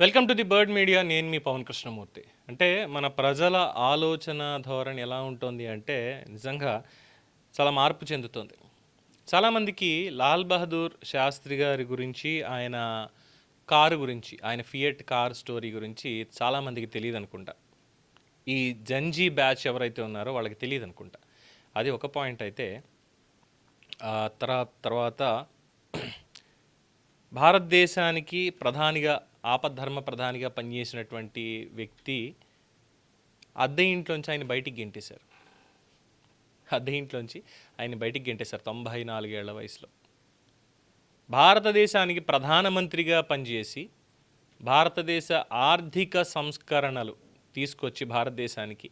Welcome to the bird media. నేను మీ పవన్ కృష్ణమూర్తి. అంటే మన ప్రజల ఆలోచన ధోరణి ఎలా ఉంటుంది అంటే నిజంగా చాలా మార్పు చెందుతుంది. చాలామందికి లాల్ బహదూర్ శాస్త్రి గారి గురించి ఆయన కారు గురించి ఆయన ఫియట్ కార్ స్టోరీ గురించి చాలామందికి తెలియదు అనుకుంటా. ఈ జంజీ బ్యాచ్ ఎవరైతే ఉన్నారో వాళ్ళకి తెలియదు అనుకుంటా. అది ఒక పాయింట్ అయితే తర్వాత తర్వాత భారతదేశానికి ప్రధానిగా ఆపద్ధర్మ ప్రధానిగా పనిచేసినటువంటి వ్యక్తి అద్దె ఇంట్లోంచి ఆయన బయటికి గెంటేశారు. అద్దె ఇంట్లోంచి ఆయన బయటికి గెంటేశారు తొంభై నాలుగేళ్ళ వయసులో. భారతదేశానికి ప్రధానమంత్రిగా పనిచేసి భారతదేశ ఆర్థిక సంస్కరణలు తీసుకొచ్చి భారతదేశానికి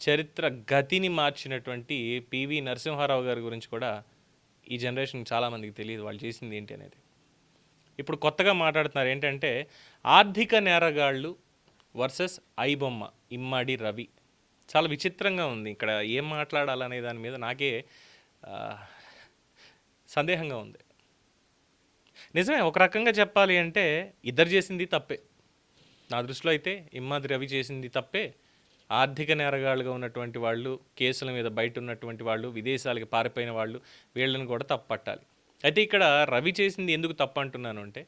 చరిత్ర గతిని మార్చినటువంటి పివి నరసింహారావు గారి గురించి కూడా ఈ జనరేషన్ చాలామందికి తెలియదు వాళ్ళు చేసింది ఏంటి అనేది. ఇప్పుడు కొత్తగా మాట్లాడుతున్నారు ఏంటంటే ఆర్థిక నేరగాళ్ళు వర్సెస్ ఐబొమ్మ ఇమ్మడి రవి. చాలా విచిత్రంగా ఉంది. ఇక్కడ ఏం మాట్లాడాలనే దాని మీద నాకే సందేహంగా ఉంది. నిజమే ఒక రకంగా చెప్పాలి అంటే ఇద్దరు చేసింది తప్పే. నా దృష్టిలో అయితే ఇమ్మాది రవి చేసింది తప్పే. ఆర్థిక నేరగాళ్ళుగా ఉన్నటువంటి వాళ్ళు కేసుల మీద బయట ఉన్నటువంటి వాళ్ళు విదేశాలకు పారిపోయిన వాళ్ళు వీళ్ళని కూడా తప్పు పట్టాలి. అయితే ఇక్కడ రవి చేసింది ఎందుకు తప్పు అంటున్నాను అంటే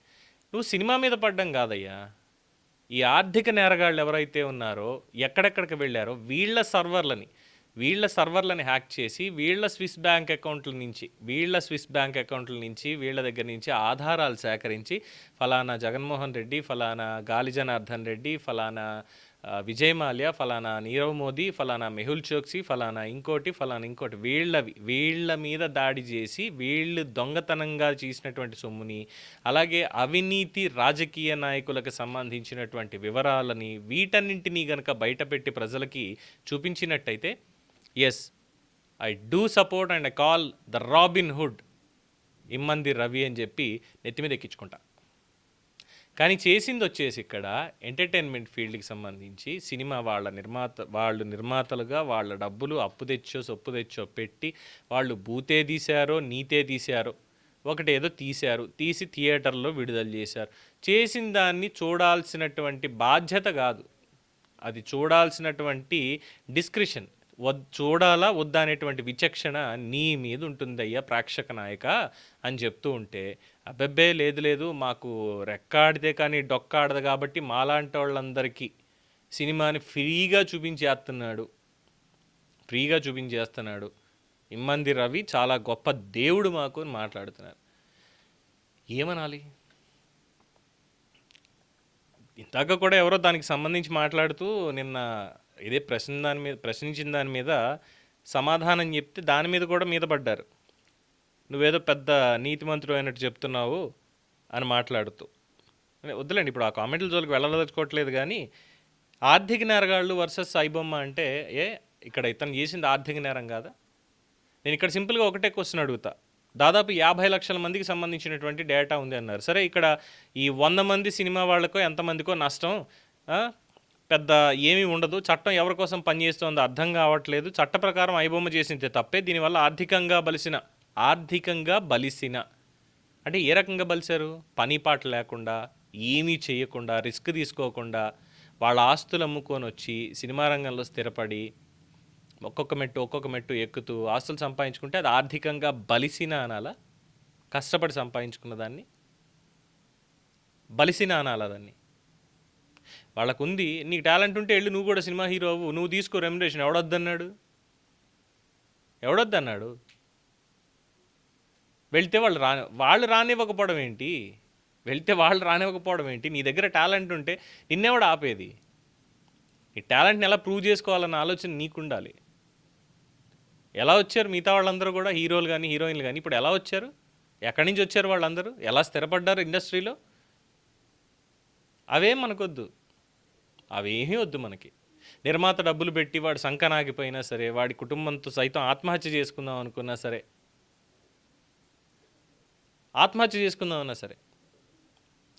నువ్వు సినిమా మీద పడ్డం కాదయ్యా. ఈ ఆర్థిక నేరగాళ్ళు ఎవరైతే ఉన్నారో ఎక్కడెక్కడికి వెళ్ళారో వీళ్ళ సర్వర్లని వీళ్ళ సర్వర్లని హ్యాక్ చేసి వీళ్ళ స్విస్ బ్యాంక్ అకౌంట్ల నుంచి వీళ్ళ స్విస్ బ్యాంక్ అకౌంట్ల నుంచి వీళ్ళ దగ్గర నుంచి ఆధారాలు సేకరించి ఫలానా జగన్మోహన్ రెడ్డి ఫలానా గాలి జనార్దన్ రెడ్డి ఫలానా విజయ్ మాల్యా ఫలానా నీరవ్ మోదీ ఫలానా మెహుల్ చోక్సీ ఫలానా ఇంకోటి ఫలానా ఇంకోటి వీళ్ళవి వీళ్ళ మీద దాడి చేసి వీళ్ళు దొంగతనంగా చేసినటువంటి సొమ్ముని అలాగే అవినీతి రాజకీయ నాయకులకు సంబంధించినటువంటి వివరాలని వీటన్నింటినీ గనక బయటపెట్టి ప్రజలకి చూపించినట్టయితే yes I do support and I call the Robin Hood ఇమ్మంది రవి అని చెప్పి నెత్తి మీద ఎక్కించుకుంటా. కానీ చేసింది వచ్చేసి ఇక్కడ ఎంటర్టైన్మెంట్ ఫీల్డ్కి సంబంధించి సినిమా వాళ్ళ నిర్మాత వాళ్ళు నిర్మాతలుగా వాళ్ళ డబ్బులు అప్పు తెచ్చో సొప్పు తెచ్చో పెట్టి వాళ్ళు బూతే తీశారో నీతే తీశారో ఒకటి ఏదో తీశారు తీసి థియేటర్లో విడుదల చేశారు. చేసిన దాన్ని చూడాల్సినటువంటి బాధ్యత కాదు. అది చూడాల్సినటువంటి డిస్క్రిషన్ వద్ చూడాలా వద్దా అనేటువంటి విచక్షణ నీ మీద ఉంటుందయ్యా ప్రేక్షక నాయక అని చెప్తూ ఉంటే అబ్బెబ్బే లేదు లేదు మాకు రెక్కాడితే కానీ డొక్కాడదు కాబట్టి మాలాంటి వాళ్ళందరికీ సినిమాని ఫ్రీగా చూపించేస్తున్నాడు. ఫ్రీగా చూపించేస్తున్నాడు. ఇమ్మంది రవి చాలా గొప్ప దేవుడు మాకు అని మాట్లాడుతున్నారు. ఏమనాలి? ఇంతాక కూడా ఎవరో దానికి సంబంధించి మాట్లాడుతూ నిన్న ఇదే ప్రశ్న దాని మీద ప్రశ్నించిన దాని మీద సమాధానం చెప్తే దాని మీద కూడా మీద పడ్డారు. నువ్వేదో పెద్ద నీతిమంతుడు అయినట్టు చెప్తున్నావు అని మాట్లాడుతూ. వద్దులేండి ఇప్పుడు ఆ కామెంట్ల జోలికి వెళ్ళదలుచుకోవట్లేదు కానీ ఆర్థిక నేరగాళ్ళు వర్సెస్ సాయిబొమ్మ అంటే ఏ ఇక్కడ ఇతను చేసింది ఆర్థిక నేరం కాదా? నేను ఇక్కడ సింపుల్గా ఒకటే క్వశ్చన్ అడుగుతా. దాదాపు యాభై లక్షల మందికి సంబంధించినటువంటి డేటా ఉంది అన్నారు. సరే ఇక్కడ ఈ వంద మంది సినిమా వాళ్ళకో ఎంతమందికో నష్టం పెద్ద ఏమీ ఉండదు. చట్టం ఎవరి కోసం పనిచేస్తుందో అర్థం కావట్లేదు. చట్ట ప్రకారం ఐబొమ్మ చేసింది తప్పే. దీనివల్ల ఆర్థికంగా బలిసిన ఆర్థికంగా బలిసిన. అంటే ఏ రకంగా బలిశారు? పని పాట లేకుండా ఏమీ చేయకుండా రిస్క్ తీసుకోకుండా వాళ్ళ ఆస్తులు అమ్ముకొని వచ్చి సినిమా రంగంలో స్థిరపడి ఒక్కొక్క మెట్టు ఒక్కొక్క మెట్టు ఎక్కుతూ ఆస్తులు సంపాదించుకుంటే అది ఆర్థికంగా బలిసిన అనాలా? కష్టపడి సంపాదించుకున్న దాన్ని? బలిసిన అనాలా దాన్ని? వాళ్ళకు ఉంది నీకు టాలెంట్ ఉంటే వెళ్ళి నువ్వు కూడా సినిమా హీరో అవ్వు నువ్వు తీసుకో రెమ్యునరేషన్ ఎవడొద్దన్నాడు? ఎవడొద్దన్నాడు? వెళ్తే వాళ్ళు రా వాళ్ళు రానివ్వకపోవడం ఏంటి? వెళ్తే వాళ్ళు రానివ్వకపోవడం ఏంటి? నీ దగ్గర టాలెంట్ ఉంటే నిన్నెవడు ఆపేది. ఈ టాలెంట్ని ఎలా ప్రూవ్ చేసుకోవాలన్న ఆలోచన నీకుండాలి. ఎలా వచ్చారు మిగతా వాళ్ళందరూ కూడా? హీరోలు కానీ హీరోయిన్లు కానీ ఇప్పుడు ఎలా వచ్చారు? ఎక్కడి నుంచి వచ్చారు వాళ్ళందరూ? ఎలా స్థిరపడ్డారు ఇండస్ట్రీలో? అవేం మనకొద్దు. అవేమీ వద్దు మనకి. నిర్మాత డబ్బులు పెట్టి వాడు సంకనాగిపోయినా సరే వాడి కుటుంబంతో సైతం ఆత్మహత్య చేసుకుందాం అనుకున్నా సరే ఆత్మహత్య చేసుకుందామన్నా సరే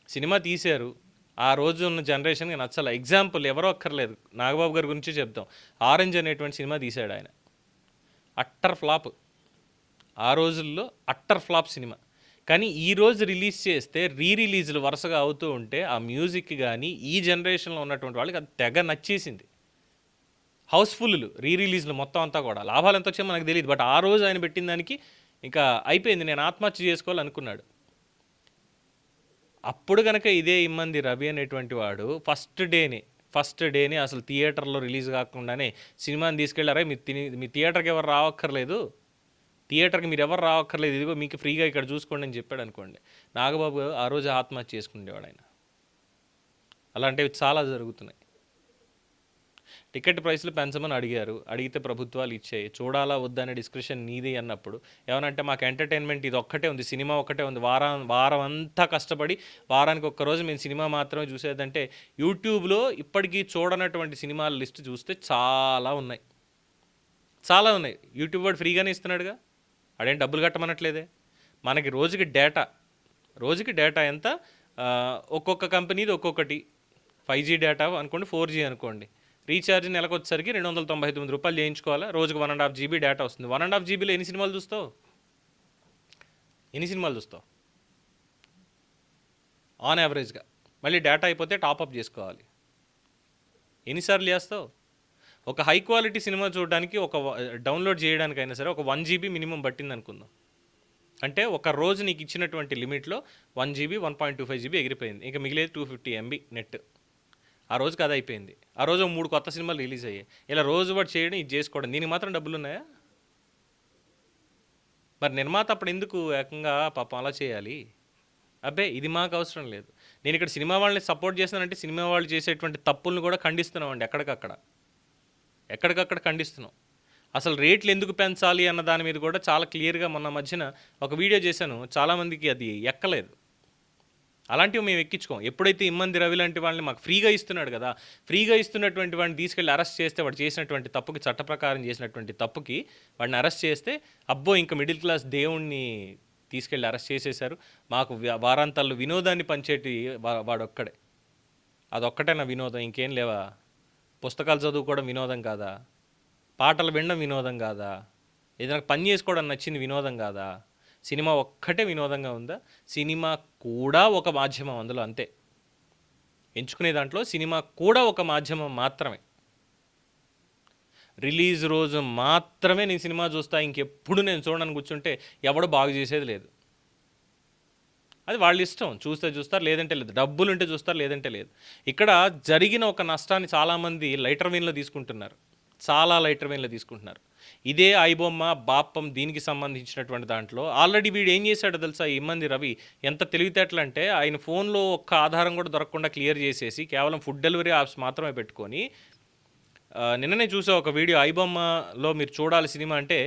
సినిమా తీశారు. ఆ రోజు ఉన్న జనరేషన్కి నచ్చల. ఎగ్జాంపుల్ ఎవరో అక్కర్లేదు. నాగబాబు గారి గురించి చెప్తాం ఆరెంజ్ అనేటువంటి సినిమా తీశాడు ఆయన. Utter flop. ఆ రోజుల్లో అట్టర్ ఫ్లాప్ సినిమా. కానీ ఈరోజు రిలీజ్ చేస్తే రీ రిలీజ్లు వరుసగా అవుతూ ఉంటే ఆ మ్యూజిక్ కానీ ఈ జనరేషన్లో ఉన్నటువంటి వాళ్ళకి అది తెగ నచ్చేసింది. హౌస్ఫుల్లు రీ రిలీజ్లు మొత్తం అంతా కూడా. లాభాలు ఎంత వచ్చాయో మనకు తెలియదు బట్ ఆ రోజు ఆయన పెట్టిన దానికి ఇంకా అయిపోయింది. నేను ఆత్మహత్య చేసుకోవాలనుకున్నాడు. అప్పుడు కనుక ఇదే ఇమ్మంది రవి అనేటువంటి వాడు ఫస్ట్ డేనే ఫస్ట్ డేనే అసలు థియేటర్లో రిలీజ్ కాకుండానే సినిమాని తీసుకెళ్ళారా? మీ తిని మీ థియేటర్కి ఎవరు రావక్కర్లేదు. థియేటర్కి మీరు ఎవరు రావక్కర్లేదు ఇదిగో మీకు ఫ్రీగా ఇక్కడ చూసుకోండి అని చెప్పాడు అనుకోండి. నాగబాబు ఆ రోజు ఆత్మహత్య చేసుకునేవాడు ఆయన. అలాంటివి చాలా జరుగుతున్నాయి. టికెట్ ప్రైస్లు పెంచమని అడిగారు. అడిగితే ప్రభుత్వాలు ఇచ్చాయి. చూడాలా వద్దా అనే డిస్కషన్ నీది అన్నప్పుడు ఏమనంటే మాకు ఎంటర్టైన్మెంట్ ఇది ఒక్కటే ఉంది సినిమా ఒక్కటే ఉంది. వారం వారం అంతా కష్టపడి వారానికి ఒక్క రోజు మేము సినిమా మాత్రమే చూసేదంటే యూట్యూబ్లో ఇప్పటికీ చూడనటువంటి సినిమాల లిస్ట్ చూస్తే చాలా ఉన్నాయి. చాలా ఉన్నాయి. యూట్యూబ్ వాడు ఫ్రీగానే ఇస్తున్నాడుగా. వాడేం డబ్బులు కట్టమనట్లేదే? మనకి రోజుకి డేటా. రోజుకి డేటా ఎంత? ఒక్కొక్క కంపెనీది ఒక్కొక్కటి. ఫైవ్ జీ డేటా అనుకోండి ఫోర్ జీ అనుకోండి. రీఛార్జ్ నెలకు వచ్చేసరికి రెండు వందల తొంభై తొమ్మిది రూపాయలు చేయించుకోవాలా? రోజుకి one and half GB data వస్తుంది. వన్ అండ్ హాఫ్ జీబీలో ఎన్ని సినిమాలు చూస్తావు? ఎన్ని సినిమాలు చూస్తావు? ఆన్ యావరేజ్గా. మళ్ళీ డేటా అయిపోతే టాప్అప్ చేసుకోవాలి. ఎన్నిసార్లు చేస్తావు? ఒక హై క్వాలిటీ సినిమా చూడడానికి ఒక డౌన్లోడ్ చేయడానికైనా సరే ఒక వన్ జీబీ మినిమం పట్టింది అనుకుందాం. అంటే ఒక రోజు నీకు ఇచ్చినటువంటి లిమిట్లో one GB one point two five GB ఎగిరిపోయింది. ఇంకా మిగిలేదు టూ ఫిఫ్టీ ఎంబీ నెట్ ఆ రోజుకి అది అయిపోయింది. ఆ రోజు మూడు కొత్త సినిమాలు రిలీజ్ అయ్యాయి. ఇలా రోజు వాడు చేయడం ఇది చేసుకోవడం. దీనికి మాత్రం డబ్బులు ఉన్నాయా? మరి నిర్మాత అప్పుడు ఎందుకు ఏకంగా పాపం అలా చేయాలి? అబ్బే ఇది మాకు అవసరం లేదు. నేను ఇక్కడ సినిమా వాళ్ళని సపోర్ట్ చేస్తానంటే సినిమా వాళ్ళు చేసేటువంటి తప్పులను కూడా ఖండిస్తున్నామండి ఎక్కడికక్కడ. ఎక్కడికక్కడ ఖండిస్తున్నాం. అసలు రేట్లు ఎందుకు పెంచాలి అన్న దాని మీద కూడా చాలా క్లియర్గా మొన్న మధ్యన ఒక వీడియో చేశాను. చాలామందికి అది ఎక్కలేదు. అలాంటివి మేము ఎక్కించుకోం. ఎప్పుడైతే ఇమ్మంది రవి లాంటి వాళ్ళని మాకు ఫ్రీగా ఇస్తున్నాడు కదా ఫ్రీగా ఇస్తున్నటువంటి వాడిని తీసుకెళ్ళి అరెస్ట్ చేస్తే వాడు చేసినటువంటి తప్పుకి చట్ట ప్రకారం చేసినటువంటి తప్పుకి వాడిని అరెస్ట్ చేస్తే అబ్బో ఇంకా మిడిల్ క్లాస్ దేవుణ్ణి తీసుకెళ్ళి అరెస్ట్ చేసేశారు. మాకు వారాంతాల్లో వినోదాన్ని పంచేటి వా- వాడొక్కడే. అదొక్కటే నా వినోదం? ఇంకేం లేవా? పుస్తకాలు చదువుకోవడం వినోదం కాదా? పాటలు వినడం వినోదం కాదా? ఏదైనా పని చేసుకోవడం నచ్చింది వినోదం కాదా? సినిమా ఒక్కటే వినోదంగా ఉందా? సినిమా కూడా ఒక మాధ్యమం అందులో అంతే. ఎంచుకునే దాంట్లో సినిమా కూడా ఒక మాధ్యమం మాత్రమే. రిలీజ్ రోజు మాత్రమే నేను సినిమా చూస్తా ఇంకెప్పుడు నేను చూడడానికి కూర్చుంటే ఎవడు బాగు చేసేది లేదు. అది వాళ్ళ ఇష్టం. చూస్తే చూస్తారు లేదంటే లేదు. డబ్బులు ఉంటే చూస్తారు లేదంటే లేదు. ఇక్కడ జరిగిన ఒక నష్టాన్ని చాలామంది లైటర్ వీన్లో తీసుకుంటున్నారు. చాలా లైటర్ వెయిన్లో తీసుకుంటున్నారు. ఇదే ఐబొమ్మ బాప్పం దీనికి సంబంధించినటువంటి దాంట్లో. ఆల్రెడీ వీడు ఏం చేశాడో తెలుసా? ఈ ఇమ్మంది రవి ఎంత తెలివితేటలు అంటే ఆయన ఫోన్లో ఒక్క ఆధారం కూడా దొరకకుండా క్లియర్ చేసేసి కేవలం ఫుడ్ డెలివరీ యాప్స్ మాత్రమే పెట్టుకొని నిన్ననే చూసా ఒక వీడియో ఐబొమ్మలో మీరు చూడాలి సినిమా అంటే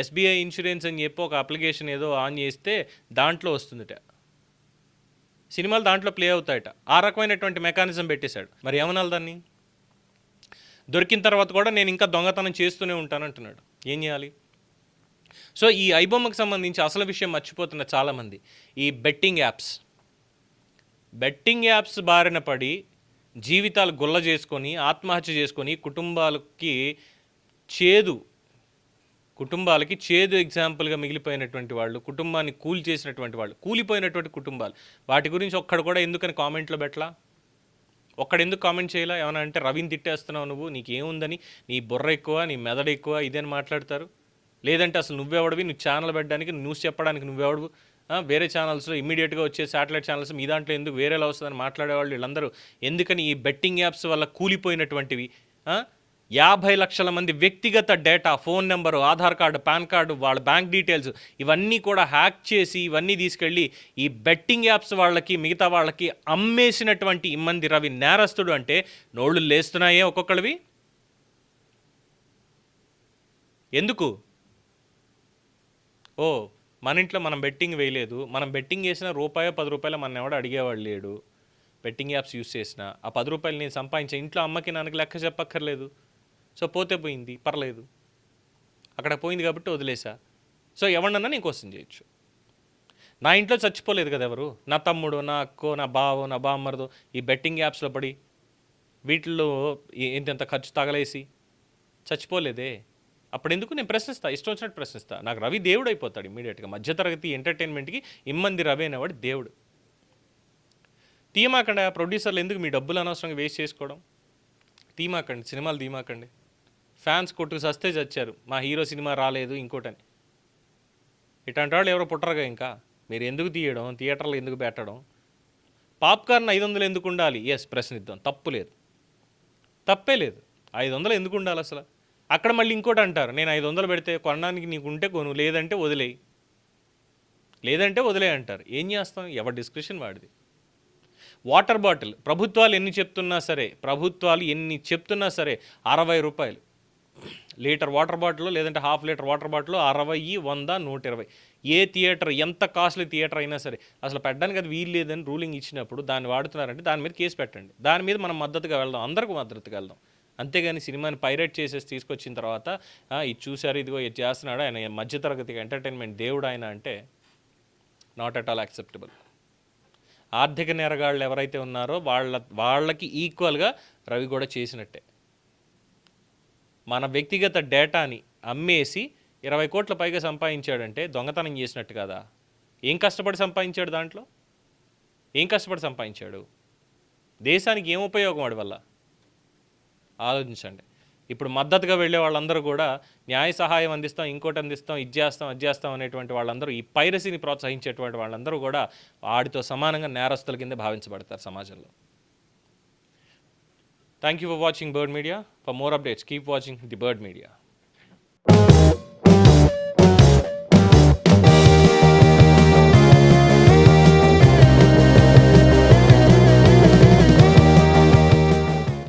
ఎస్బీఐ ఇన్సూరెన్స్ అని చెప్పి ఒక అప్లికేషన్ ఏదో ఆన్ చేస్తే దాంట్లో వస్తుందిట. సినిమాలు దాంట్లో ప్లే అవుతాయట. ఆ రకమైనటువంటి మెకానిజం పెట్టేశాడు. మరి ఏమనాలి దాన్ని? దొరికిన తర్వాత కూడా నేను ఇంకా దొంగతనం చేస్తూనే ఉంటాను అంటున్నాడు. ఏం చేయాలి? సో ఈ ఐబొమ్మకు సంబంధించి అసలు విషయం మర్చిపోతున్న చాలామంది. ఈ బెట్టింగ్ యాప్స్. బెట్టింగ్ యాప్స్ బారిన పడి జీవితాలు గుల్ల చేసుకొని ఆత్మహత్య చేసుకొని కుటుంబాలకి చేదు కుటుంబాలకి చేదు ఎగ్జాంపుల్గా మిగిలిపోయినటువంటి వాళ్ళు కుటుంబాన్ని కూల్ చేసినటువంటి వాళ్ళు కూలిపోయినటువంటి కుటుంబాలు వాటి గురించి ఒక్కడ కూడా ఎందుకని కామెంట్లో పెట్టలా? ఒక్కడ ఎందుకు కామెంట్ చేయలా? ఏమైనా అంటే రవిని తిట్టేస్తున్నావు నువ్వు నీకేముందని? నీ బుర్ర ఎక్కువ నీ మెదడు ఎక్కువ ఇదని మాట్లాడతారు? లేదంటే అసలు నువ్వెవడవి? నువ్వు ఛానల్ పెట్టడానికి న్యూస్ చెప్పడానికి నువ్వెవడవు? వేరే ఛానల్స్లో ఇమ్మీడియట్గా వచ్చే శాటిలైట్ ఛానల్స్ మీ దాంట్లో ఎందుకు వేరేలా వస్తుందని మాట్లాడేవాళ్ళు వీళ్ళందరూ? ఎందుకని ఈ బెట్టింగ్ యాప్స్ వల్ల కూలిపోయినటువంటివి? యాభై లక్షల మంది వ్యక్తిగత data phone number Aadhaar card PAN card వాళ్ళ బ్యాంక్ డీటెయిల్స్ ఇవన్నీ కూడా హ్యాక్ చేసి ఇవన్నీ తీసుకెళ్ళి ఈ బెట్టింగ్ యాప్స్ వాళ్ళకి మిగతా వాళ్ళకి అమ్మేసినటువంటి ఇమ్మంది రవి నేరస్తుడు అంటే నోళ్ళు లేస్తున్నాయే ఒక్కొక్కడివి ఎందుకు? ఓ మన ఇంట్లో మనం బెట్టింగ్ వేయలేదు. మనం బెట్టింగ్ చేసిన రూపాయో పది రూపాయలు మన ఎవడ అడిగేవాడు లేడు. బెట్టింగ్ యాప్స్ యూస్ చేసిన. ఆ పది రూపాయలు నేను సంపాదించా. ఇంట్లో అమ్మకి నాన్నకి లెక్క చెప్పక్కర్లేదు. సో పోతే పోయింది పర్లేదు. అక్కడ పోయింది కాబట్టి వదిలేసా. సో ఎవరినన్నా నేను క్వశ్చన్ చేయొచ్చు. నా ఇంట్లో చచ్చిపోలేదు కదా ఎవరు? నా తమ్ముడు నా అక్కో నా బావో నా బామ్మరదో ఈ బెట్టింగ్ యాప్స్లో పడి వీటిల్లో ఇంతెంత ఖర్చు తగలేసి చచ్చిపోలేదే? అప్పుడు ఎందుకు నేను ప్రశ్నిస్తా? ఇష్టం వచ్చినట్టు ప్రశ్నిస్తా. నాకు రవి దేవుడు అయిపోతాడు ఇమీడియట్గా మధ్యతరగతి ఎంటర్టైన్మెంట్కి ఇమ్మంది రవి అనేవాడు దేవుడు. తీమాకండి ఆ ప్రొడ్యూసర్లు ఎందుకు మీ డబ్బులు అనవసరంగా వేస్ట్ చేసుకోవడం? తీమాకండి సినిమాలు తీమాకండి. ఫ్యాన్స్ కొట్టుకు సస్తే చచ్చారు. మా హీరో సినిమా రాలేదు ఇంకోటని. ఇట్లాంటి వాళ్ళు ఎవరో పుట్టరుగా ఇంకా. మీరు ఎందుకు తీయడం? థియేటర్లో ఎందుకు పెట్టడం? పాప్కార్న్ ఐదు వందలు ఎందుకు ఉండాలి? ఎస్ ప్రశ్నిద్దాం. తప్పు లేదు. తప్పే లేదు. ఐదు వందలు ఎందుకు ఉండాలి అసలు? అక్కడ మళ్ళీ ఇంకోటి అంటారు. నేను ఐదు వందలు పెడితే కొనడానికి నీకు ఉంటే కొను లేదంటే వదిలేయి. లేదంటే వదిలే అంటారు. ఏం చేస్తాం? ఎవరి డిస్క్రిప్షన్ వాడిది? వాటర్ బాటిల్ ప్రభుత్వాలు ఎన్ని చెప్తున్నా సరే ప్రభుత్వాలు ఎన్ని చెప్తున్నా సరే అరవై రూపాయలు. లీటర్ వాటర్ బాటిల్ లేదంటే హాఫ్ లీటర్ వాటర్ బాటిల్ అరవై వంద నూట ఇరవై. ఏ థియేటర్ ఎంత కాస్ట్లీ థియేటర్ అయినా సరే అసలు పెట్టడానికి అది వీలు లేదని రూలింగ్ ఇచ్చినప్పుడు దాన్ని వాడుతున్నారంటే దాని మీద కేసు పెట్టండి. దాని మీద మనం మద్దతుగా వెళ్దాం అందరికీ మద్దతుగా వెళ్దాం. అంతేగాని సినిమాని పైరేట్ చేసేసి తీసుకొచ్చిన తర్వాత ఇది చూశారు ఇదిగో ఇది చేస్తున్నాడు ఆయన మధ్యతరగతిగా ఎంటర్టైన్మెంట్ దేవుడు ఆయన అంటే నాట్ అట్ ఆల్ యాక్సెప్టబుల్ ఆర్థిక నేరగాళ్ళు ఎవరైతే ఉన్నారో వాళ్ళ వాళ్ళకి ఈక్వల్గా రవి కూడా చేసినట్టే. మన వ్యక్తిగత డేటాని అమ్మేసి ఇరవై కోట్ల పైగా సంపాదించాడంటే దొంగతనం చేసినట్టు కదా. ఏం కష్టపడి సంపాదించాడు దాంట్లో? ఏం కష్టపడి సంపాదించాడు? దేశానికి ఏం ఉపయోగం వాడి వల్ల? ఆలోచించండి. ఇప్పుడు మద్దతుగా వెళ్ళే వాళ్ళందరూ కూడా న్యాయ సహాయం అందిస్తాం ఇంకోటి అందిస్తాం ఇది చేస్తాం అది చేస్తాం అనేటువంటి వాళ్ళందరూ ఈ పైరసీని ప్రోత్సహించేటువంటి వాళ్ళందరూ కూడా వాడితో సమానంగా నేరస్తుల కింద భావించబడతారు సమాజంలో. Thank you for watching Bird Media. For more updates, keep watching the Bird Media.